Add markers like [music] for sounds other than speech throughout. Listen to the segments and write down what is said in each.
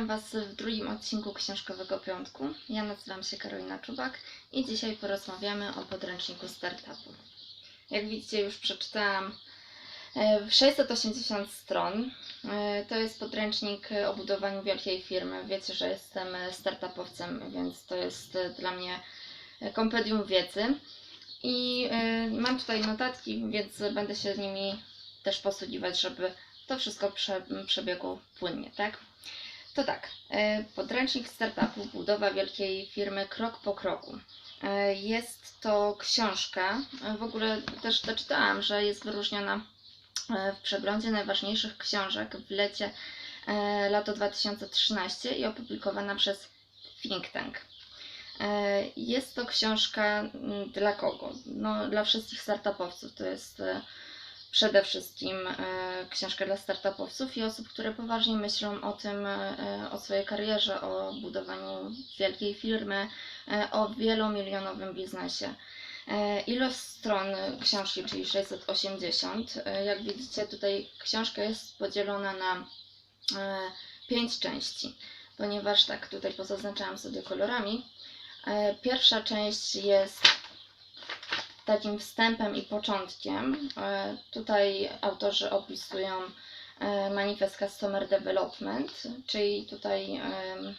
Witam Was w drugim odcinku Książkowego Piątku. Ja nazywam się Karolina Czubak i dzisiaj porozmawiamy o podręczniku startupu. Jak widzicie, już przeczytałam e, 680 stron. E, To jest podręcznik o budowaniu wielkiej firmy. Wiecie, że jestem e, startupowcem, więc to jest e, dla mnie e, kompendium wiedzy. I e, mam tutaj notatki, więc będę się nimi też posługiwać, żeby to wszystko prze, przebiegło płynnie, tak? To tak, e, podręcznik startupu, budowa wielkiej firmy krok po kroku. E, Jest to książka, e, w ogóle też doczytałam, że jest wyróżniona w przeglądzie najważniejszych książek w lecie lato 2013 i opublikowana przez Think Tank. Jest to książka mm, dla kogo? No, dla wszystkich startupowców. To jest przede wszystkim książka dla startupowców i osób, które poważnie myślą o tym, e, o swojej karierze, o budowaniu wielkiej firmy, e, o wielomilionowym biznesie. E, Ilość stron książki, czyli 680. E, Jak widzicie, tutaj książka jest podzielona na pięć części, ponieważ tak tutaj pozaznaczałam sobie kolorami. Pierwsza część jest takim wstępem i początkiem. E, Tutaj autorzy opisują e, manifest Customer Development, czyli tutaj em,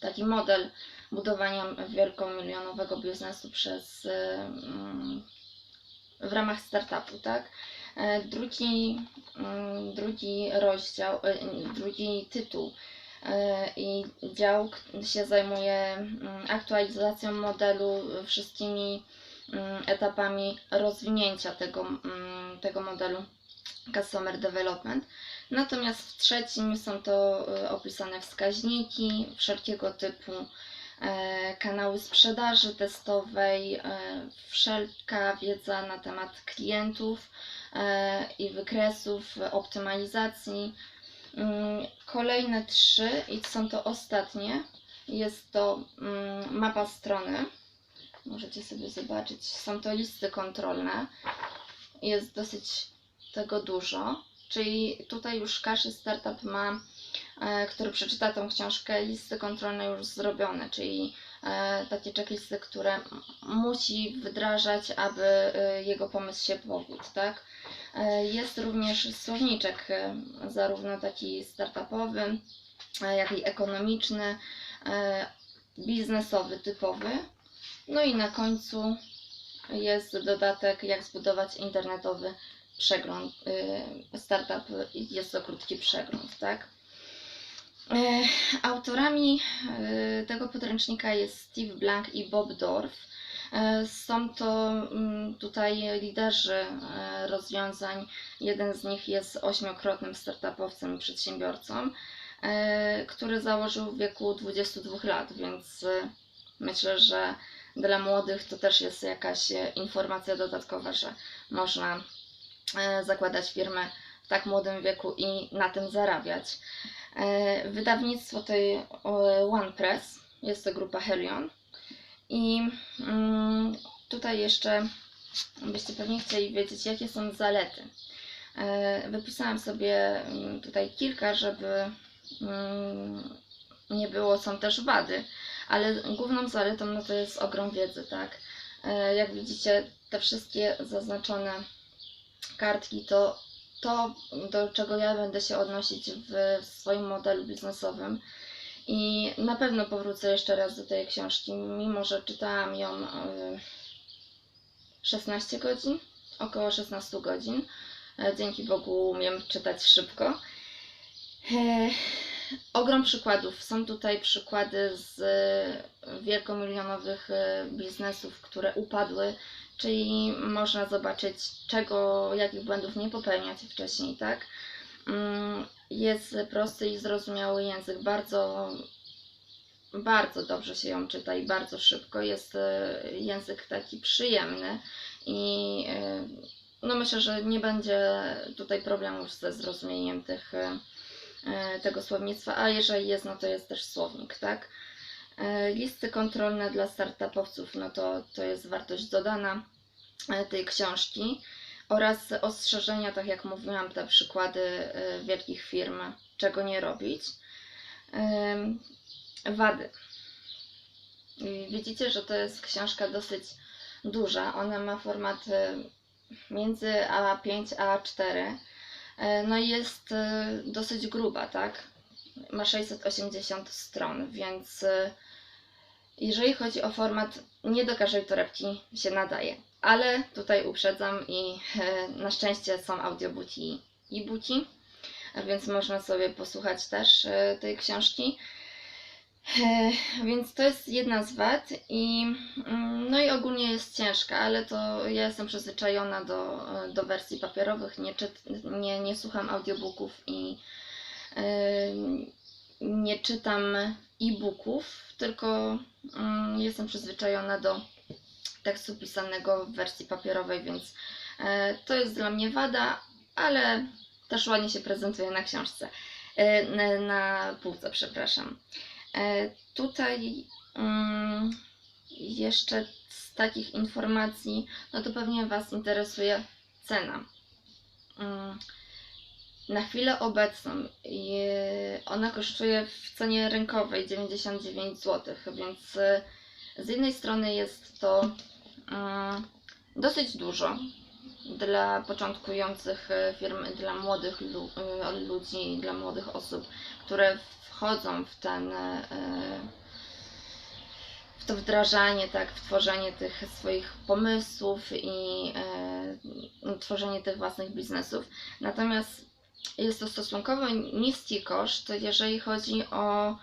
taki model budowania wielkomilionowego biznesu przez e, mm, w ramach startupu, tak? E, Drugi, mm, drugi rozdział, e, drugi tytuł e, i dział się zajmuje mm, aktualizacją modelu, wszystkimi etapami rozwinięcia tego, mm, tego modelu Customer Development. Natomiast w trzecim są to e, opisane wskaźniki, wszelkiego typu e, kanały sprzedaży testowej, e, wszelka wiedza na temat klientów e, i wykresów optymalizacji. Mm, Kolejne trzy, i są to ostatnie, jest to mm, mapa strony. Możecie sobie zobaczyć, są to listy kontrolne. Jest dosyć tego dużo, czyli tutaj już każdy startup ma, e, który przeczyta tą książkę, listy kontrolne już zrobione, czyli e, takie checklisty, które musi wdrażać, aby e, jego pomysł się powiódł, tak? Jest również słowniczek, zarówno taki startupowy, jak i ekonomiczny, biznesowy, typowy. No i na końcu jest dodatek, jak zbudować internetowy przegląd, y, startup, jest to krótki przegląd, tak? E, Autorami y, tego podręcznika jest Steve Blank i Bob Dorf. Są to mm, tutaj liderzy rozwiązań. Jeden z nich jest ośmiokrotnym startupowcem i przedsiębiorcą, który założył w wieku 22 lat, więc myślę, że dla młodych to też jest jakaś e, informacja dodatkowa, że można e, zakładać firmę w tak młodym wieku i na tym zarabiać. E, Wydawnictwo tej OnePress, jest to grupa Helion. I mm, tutaj jeszcze byście pewnie chcieli wiedzieć, jakie są zalety. Wypisałam sobie mm, tutaj kilka, żeby mm, nie było, są też wady, ale główną zaletą no to jest ogrom wiedzy, tak? E, Jak widzicie, te wszystkie zaznaczone kartki to to, do czego ja będę się odnosić w swoim modelu biznesowym. I na pewno powrócę jeszcze raz do tej książki, mimo że czytałam ją y, 16 godzin, około 16 godzin. E, Dzięki Bogu umiem czytać szybko. E, Ogrom przykładów. Są tutaj przykłady z wielkomilionowych e, biznesów, które upadły, czyli można zobaczyć, czego, jakich błędów nie popełniać wcześniej, tak? Mm, Jest prosty i zrozumiały język, bardzo, bardzo dobrze się ją czyta i bardzo szybko. Jest e, język taki przyjemny i e, no myślę, że nie będzie tutaj problemów ze zrozumieniem tych, e, e, tego słownictwa, a jeżeli jest, no to jest też słownik, tak? E, Listy kontrolne dla startupowców, no to, to jest wartość dodana e, tej książki oraz ostrzeżenia, tak jak mówiłam, te przykłady e, wielkich firm, czego nie robić. Wady. Widzicie, że to jest książka dosyć duża. Ona ma format między A5 a A4. E, No jest y, dosyć gruba, tak? Ma 680 stron, więc y, jeżeli chodzi o format, nie do każdej torebki się nadaje. Ale tutaj uprzedzam i e, na szczęście są audiobooki i e-booki, więc można sobie posłuchać też e, tej książki. E, Więc to jest jedna z wad i mm, no i ogólnie jest ciężka, ale to ja jestem przyzwyczajona do, do wersji papierowych, nie, czyt, nie, nie słucham audiobooków i e, nie czytam e-booków, tylko mm, jestem przyzwyczajona do tekstu pisanego w wersji papierowej, więc e, to jest dla mnie wada, ale też ładnie się prezentuje na książce, na półce, przepraszam. E, Tutaj mm, jeszcze z takich informacji, no to pewnie Was interesuje cena. Mm, Na chwilę obecną ona kosztuje w cenie rynkowej 99 zł, więc e, z jednej strony jest to mm, dosyć dużo dla początkujących e, firm, dla młodych e, ludzi, dla młodych osób, które wchodzą w ten e, w to wdrażanie, tak, w tworzenie tych swoich pomysłów i tworzenie tych własnych biznesów. Natomiast jest to stosunkowo niski koszt, jeżeli chodzi o,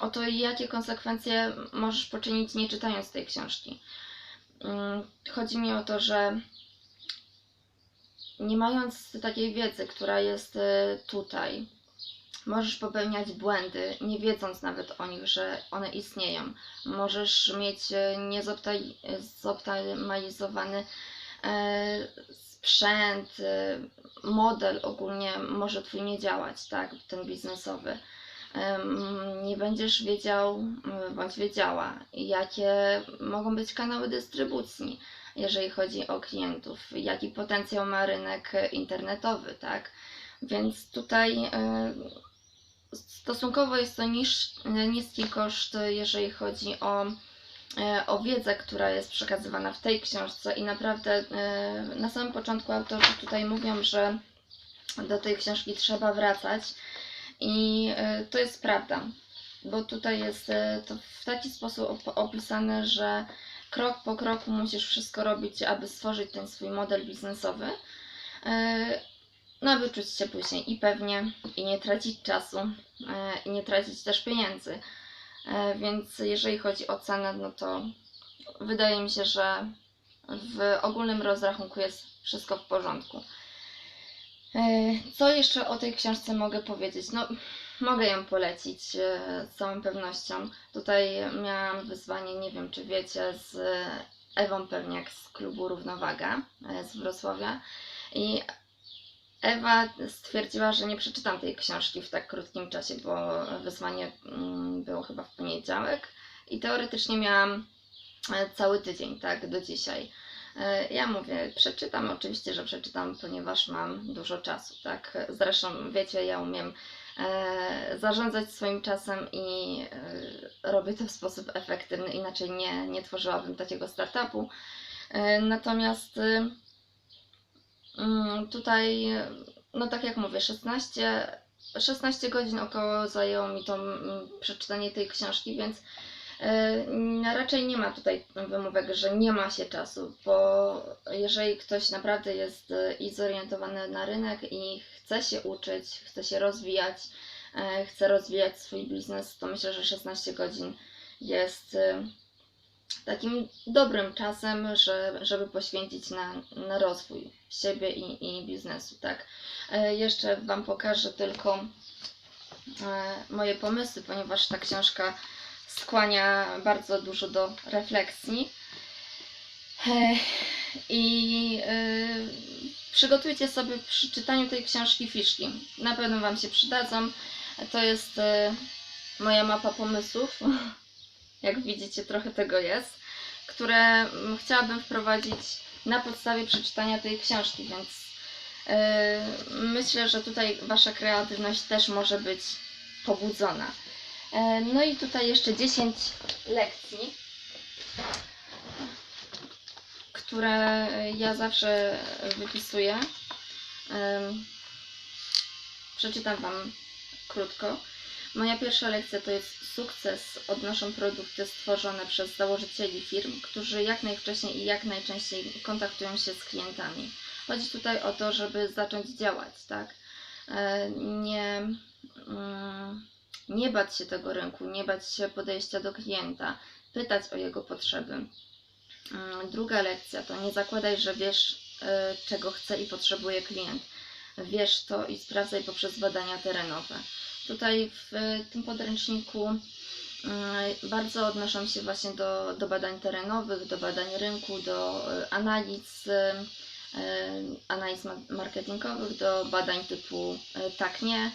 o to, jakie konsekwencje możesz poczynić nie czytając tej książki. Mm, Chodzi mi o to, że nie mając takiej wiedzy, która jest e, tutaj, możesz popełniać błędy, nie wiedząc nawet o nich, że one istnieją. Możesz mieć e, niezoptaj- zoptymalizowany e, sprzęt, model ogólnie może twój nie działać, tak, ten biznesowy. Nie będziesz wiedział m, bądź wiedziała, jakie mogą być kanały dystrybucji, jeżeli chodzi o klientów, jaki potencjał ma rynek internetowy, tak. Więc tutaj e, stosunkowo jest to niż, niski koszt, jeżeli chodzi o, e, o wiedzę, która jest przekazywana w tej książce i naprawdę e, na samym początku autorzy tutaj mówią, że do tej książki trzeba wracać i e, to jest prawda, bo tutaj jest e, to w taki sposób op- opisane, że krok po kroku musisz wszystko robić, aby stworzyć ten swój model biznesowy. E, no, aby czuć się później i pewnie, i nie tracić czasu, i nie tracić też pieniędzy. Więc jeżeli chodzi o cenę, no to wydaje mi się, że w ogólnym rozrachunku jest wszystko w porządku. E, Co jeszcze o tej książce mogę powiedzieć? No, mogę ją polecić e, z całą pewnością. Tutaj miałam wyzwanie, nie wiem czy wiecie, z Ewą Pewniak z klubu Równowaga e, z Wrocławia. I Ewa stwierdziła, że nie przeczytam tej książki w tak krótkim czasie, bo wyzwanie mm, było chyba w poniedziałek i teoretycznie miałam cały tydzień, tak, do dzisiaj. E, Ja mówię, przeczytam, oczywiście, że przeczytam, ponieważ mam dużo czasu, tak. Zresztą wiecie, ja umiem e, zarządzać swoim czasem i e, robię to w sposób efektywny, inaczej nie, nie tworzyłabym takiego startupu. Natomiast y, Mm, Tutaj, no tak jak mówię, 16, 16 godzin około zajęło mi to mm, przeczytanie tej książki, więc raczej nie ma tutaj wymówek, że nie ma się czasu, bo jeżeli ktoś naprawdę jest e, i zorientowany na rynek i chce się uczyć, chce się rozwijać, e, chce rozwijać swój biznes, to myślę, że 16 godzin jest takim dobrym czasem, że, żeby poświęcić na, na rozwój siebie i, i biznesu, tak. Jeszcze Wam pokażę tylko moje pomysły, ponieważ ta książka skłania bardzo dużo do refleksji. E, I e, przygotujcie sobie przy czytaniu tej książki fiszki. Na pewno Wam się przydadzą. To jest e, moja mapa pomysłów. [laughs] Jak widzicie, trochę tego jest, które mm, chciałabym wprowadzić na podstawie przeczytania tej książki, więc myślę, że tutaj Wasza kreatywność też może być pobudzona. E, No i tutaj jeszcze 10 lekcji, które ja zawsze wypisuję. Przeczytam Wam krótko. Moja pierwsza lekcja to jest sukces odnoszą produkty stworzone przez założycieli firm, którzy jak najwcześniej i jak najczęściej kontaktują się z klientami. Chodzi tutaj o to, żeby zacząć działać, tak? E, Nie, nie bać się tego rynku, nie bać się podejścia do klienta, pytać o jego potrzeby. Mm, Druga lekcja to nie zakładaj, że wiesz, e, czego chce i potrzebuje klient. Wiesz to i sprawdzaj poprzez badania terenowe. Tutaj w e, tym podręczniku mm, bardzo odnoszą się właśnie do, do badań terenowych, do badań rynku, do e, analiz, analiz ma- marketingowych, do badań typu tak, nie.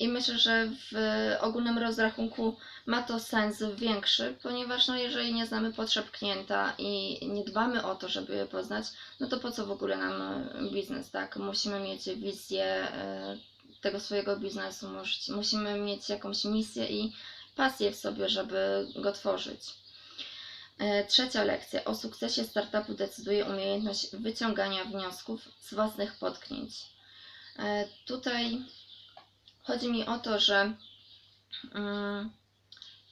I myślę, że w ogólnym rozrachunku ma to sens większy, ponieważ no, jeżeli nie znamy potrzeb klienta i nie dbamy o to, żeby je poznać, no to po co w ogóle nam biznes, tak? Musimy mieć wizję e, tego swojego biznesu, mus- musimy mieć jakąś misję i pasję w sobie, żeby go tworzyć. E, Trzecia lekcja. O sukcesie startupu decyduje umiejętność wyciągania wniosków z własnych potknięć. E, Tutaj chodzi mi o to, że mm,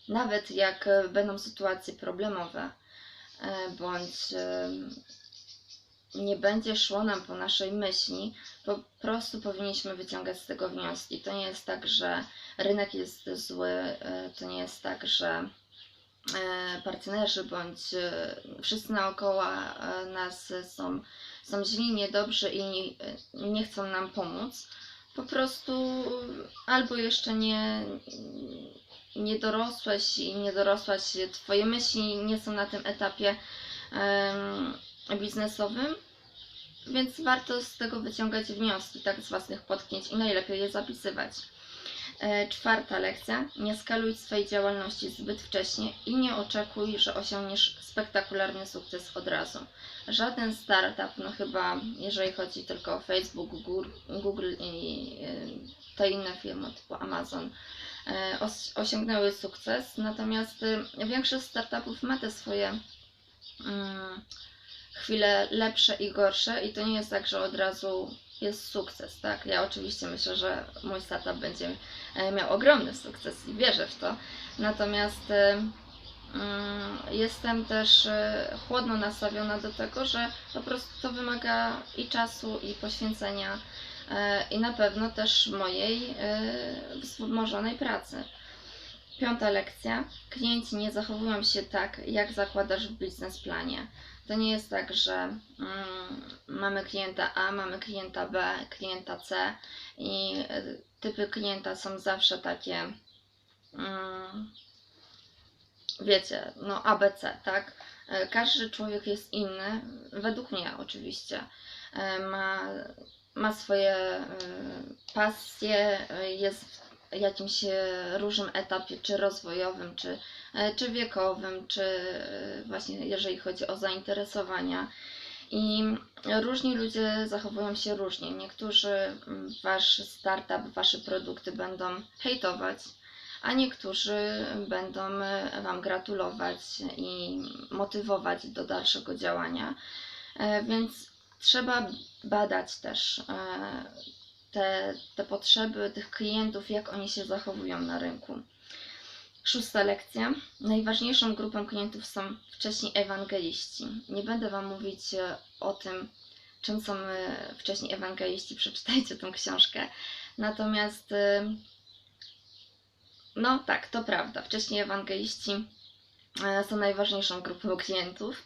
nawet jak będą sytuacje problemowe, e, bądź e, nie będzie szło nam po naszej myśli, po prostu powinniśmy wyciągać z tego wnioski. To nie jest tak, że rynek jest zły, e, to nie jest tak, że partnerzy bądź wszyscy naokoło e, nas są, są źli, niedobrzy i e, nie chcą nam pomóc. Po prostu albo jeszcze nie, nie dorosłeś i nie dorosłaś, twoje myśli nie są na tym etapie em, biznesowym, więc warto z tego wyciągać wnioski, tak, z własnych potknięć i najlepiej je zapisywać. E, Czwarta lekcja. Nie skaluj swojej działalności zbyt wcześnie i nie oczekuj, że osiągniesz spektakularny sukces od razu. Żaden startup, no chyba jeżeli chodzi tylko o Facebook, Google, i e, te inne firmy typu Amazon, e, os- osiągnęły sukces, natomiast większość startupów ma te swoje mm, chwile lepsze i gorsze i to nie jest tak, że od razu jest sukces, tak? Ja oczywiście myślę, że mój startup będzie e, miał ogromny sukces i wierzę w to. Natomiast e, mm, jestem też e, chłodno nastawiona do tego, że po prostu to wymaga i czasu, i poświęcenia, i na pewno też mojej wzmożonej pracy. Piąta lekcja. Klienci nie zachowują się tak, jak zakładasz w biznesplanie. To nie jest tak, że mm, mamy klienta A, mamy klienta B, klienta C i y, typy klienta są zawsze takie, mm, wiecie, no ABC, tak? E, Każdy człowiek jest inny, według mnie oczywiście. E, Ma, ma swoje y, pasje, y, jest jakimś e, różnym etapie, czy rozwojowym, czy e, czy wiekowym, czy e, właśnie jeżeli chodzi o zainteresowania. I różni ludzie zachowują się różnie. Niektórzy wasz startup, wasze produkty będą hejtować, a niektórzy będą wam gratulować i motywować do dalszego działania. Więc trzeba badać też te, te potrzeby tych klientów, jak oni się zachowują na rynku. Szósta lekcja. Najważniejszą grupą klientów są wcześniej ewangeliści. Nie będę Wam mówić e, o tym, czym są e, wcześniej ewangeliści. Przeczytajcie tą książkę. Natomiast, e, no tak, to prawda. Wcześniej ewangeliści są najważniejszą grupą klientów.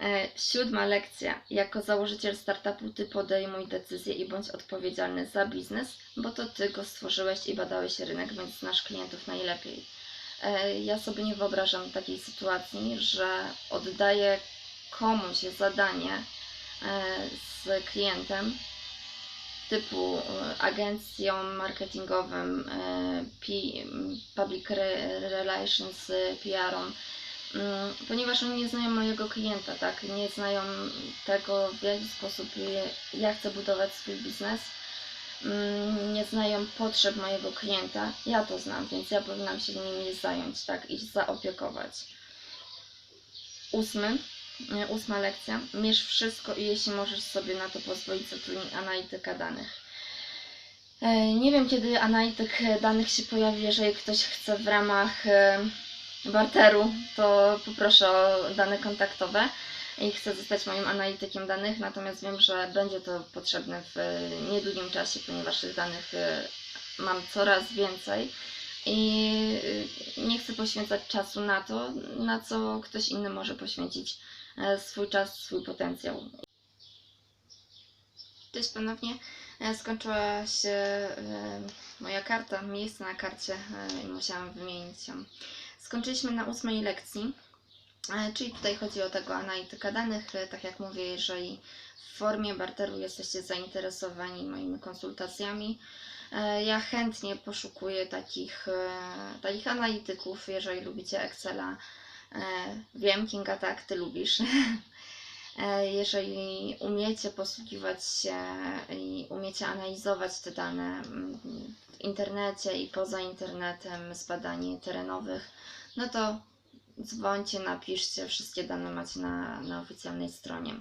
E, Siódma lekcja. Jako założyciel startupu Ty podejmuj decyzje i bądź odpowiedzialny za biznes, bo to Ty go stworzyłeś i badałeś rynek, więc znasz klientów najlepiej. E, Ja sobie nie wyobrażam takiej sytuacji, że oddaję komuś zadanie e, z klientem typu agencją marketingowym, public re- relations, PR-om, ponieważ oni nie znają mojego klienta, tak? Nie znają tego, w jaki sposób ja chcę budować swój biznes. mm, nie znają potrzeb mojego klienta. Ja to znam, więc ja powinnam się nimi zająć, tak, i zaopiekować. Ósmy, e, ósma lekcja. Mierz wszystko i jeśli możesz sobie na to pozwolić, zatrudnij analityka danych. E, Nie wiem, kiedy analityk danych się pojawi, jeżeli ktoś chce w ramach barteru, to poproszę o dane kontaktowe i chcę zostać moim analitykiem danych, natomiast wiem, że będzie to potrzebne w e, niedługim czasie, ponieważ tych danych e, mam coraz więcej i e, nie chcę poświęcać czasu na to, na co ktoś inny może poświęcić swój czas, swój potencjał. Cześć ponownie. Skończyła się moja karta, miejsce na karcie i musiałam wymienić ją. Skończyliśmy na ósmej lekcji, e, czyli tutaj chodzi o tego analityka danych. E, Tak jak mówię, jeżeli w formie barteru jesteście zainteresowani moimi konsultacjami, e, ja chętnie poszukuję takich, takich analityków, jeżeli lubicie Excela. Wiem, Kinga, tak, ty lubisz. [laughs] Jeżeli umiecie posługiwać się i umiecie analizować te dane mm, w internecie i poza internetem z badań terenowych, no to dzwońcie, napiszcie, wszystkie dane macie na, na oficjalnej stronie.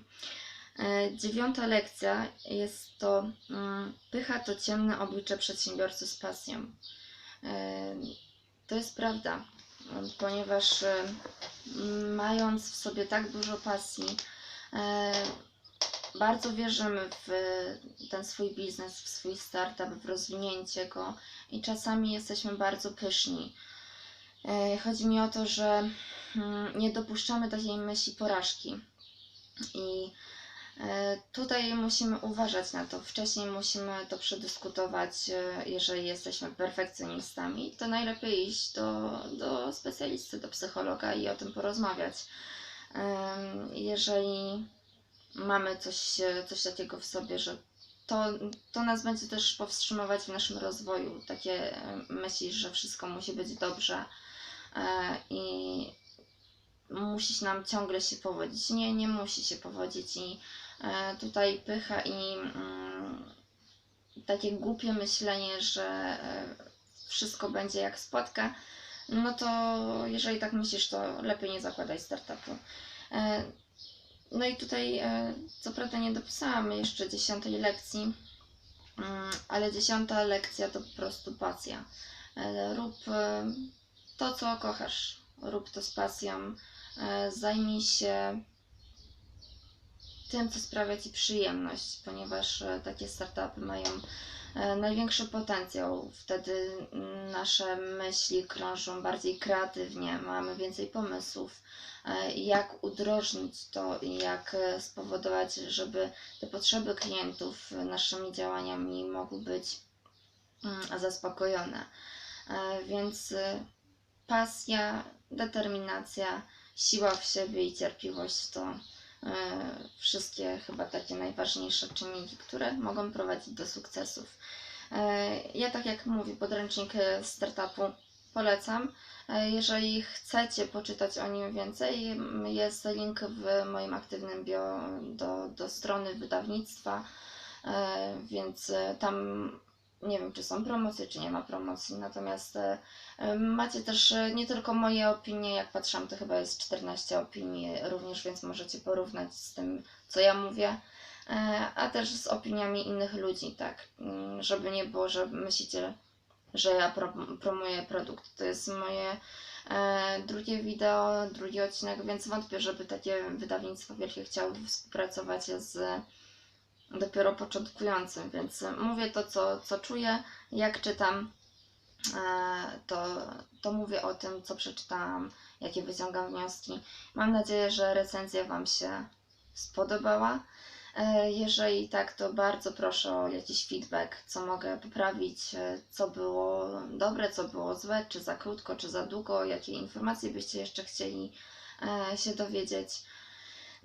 E, Dziewiąta lekcja jest to mm, Pycha to ciemne oblicze przedsiębiorcy z pasją. E, To jest prawda, ponieważ e, mając w sobie tak dużo pasji, Bardzo wierzymy w ten swój biznes, w swój startup, w rozwinięcie go i czasami jesteśmy bardzo pyszni. E, Chodzi mi o to, że mm, nie dopuszczamy takiej myśli porażki. I e, tutaj musimy uważać na to. Wcześniej musimy to przedyskutować, e, jeżeli jesteśmy perfekcjonistami, to najlepiej iść do, do specjalisty, do psychologa i o tym porozmawiać. Jeżeli mamy coś, coś takiego w sobie, że to, to nas będzie też powstrzymywać w naszym rozwoju. Takie myśli, że wszystko musi być dobrze i musi nam ciągle się powodzić. Nie, nie musi się powodzić i e, tutaj pycha i mm, takie głupie myślenie, że e, wszystko będzie jak spłatka, no to jeżeli tak myślisz, to lepiej nie zakładaj startupu. E, No i tutaj, e, co prawda nie dopisałam jeszcze dziesiątej lekcji, mm, ale dziesiąta lekcja to po prostu pasja. E, Rób e, to, co kochasz, rób to z pasją, E, zajmij się tym, co sprawia Ci przyjemność, ponieważ e, takie startupy mają e, największy potencjał. Wtedy mm, nasze myśli krążą bardziej kreatywnie, mamy więcej pomysłów, jak udrożnić to i jak spowodować, żeby te potrzeby klientów naszymi działaniami mogły być mm, zaspokojone. Więc pasja, determinacja, siła w siebie i cierpliwość to e, wszystkie chyba takie najważniejsze czynniki, które mogą prowadzić do sukcesów. E, Ja tak jak mówię, podręcznik e, startupu polecam. Jeżeli chcecie poczytać o nim więcej, jest link w moim aktywnym bio do, do strony wydawnictwa, więc tam nie wiem, czy są promocje, czy nie ma promocji, natomiast e, e, macie też e, nie tylko moje opinie, jak patrzyłam, to chyba jest 14 opinii również, więc możecie porównać z tym, co ja mówię, a też z opiniami innych ludzi, tak, Mm, żeby nie było, że myślicie, że ja pro, promuję produkt. To jest moje drugie wideo, drugi odcinek, więc wątpię, żeby takie wydawnictwo wielkie chciało współpracować z dopiero początkującym, więc mówię to, co, co czuję, jak czytam, e, to, to mówię o tym, co przeczytałam, jakie wyciągam wnioski. Mam nadzieję, że recenzja Wam się spodobała. E, Jeżeli tak, to bardzo proszę o jakiś feedback, co mogę poprawić, e, co było dobre, co było złe, czy za krótko, czy za długo, jakie informacje byście jeszcze chcieli e, się dowiedzieć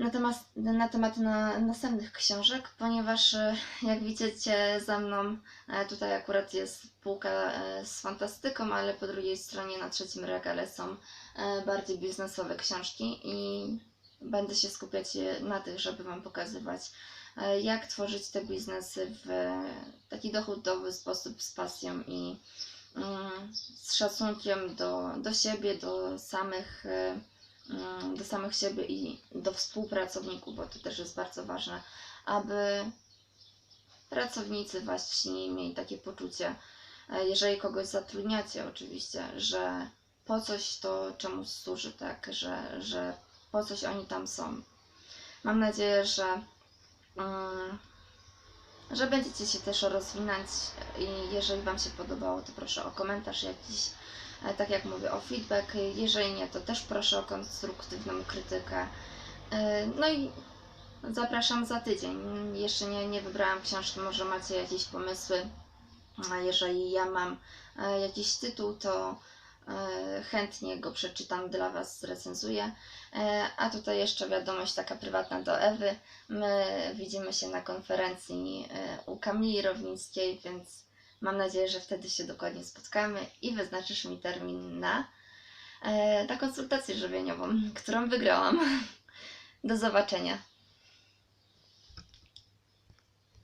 na temat, na temat na, następnych książek, ponieważ e, jak widzicie za mną e, tutaj akurat jest półka e, z fantastyką, ale po drugiej stronie na trzecim regale są bardziej biznesowe książki i będę się skupiać na tych, żeby Wam pokazywać jak tworzyć te biznesy w taki dochodowy sposób z pasją i mm, z szacunkiem do, do siebie, do samych, do samych siebie i do współpracowników, bo to też jest bardzo ważne, aby pracownicy właśnie mieli takie poczucie, e, jeżeli kogoś zatrudniacie oczywiście, że po coś to czemuś służy, tak, że, że po coś oni tam są. Mam nadzieję, że, mm, że będziecie się też rozwinąć i jeżeli Wam się podobało, to proszę o komentarz jakiś, e, tak jak mówię, o feedback. Jeżeli nie, to też proszę o konstruktywną krytykę. E, No i zapraszam za tydzień. Jeszcze nie, nie wybrałam książki, może macie jakieś pomysły. Jeżeli ja mam e, jakiś tytuł, to chętnie go przeczytam dla Was, zrecenzuję. E, A tutaj jeszcze wiadomość taka prywatna do Ewy. My widzimy się na konferencji e, u Kamili Rownickiej, więc mam nadzieję, że wtedy się dokładnie spotkamy i wyznaczysz mi termin na, e, na konsultację żywieniową, którą wygrałam. [laughs] Do zobaczenia.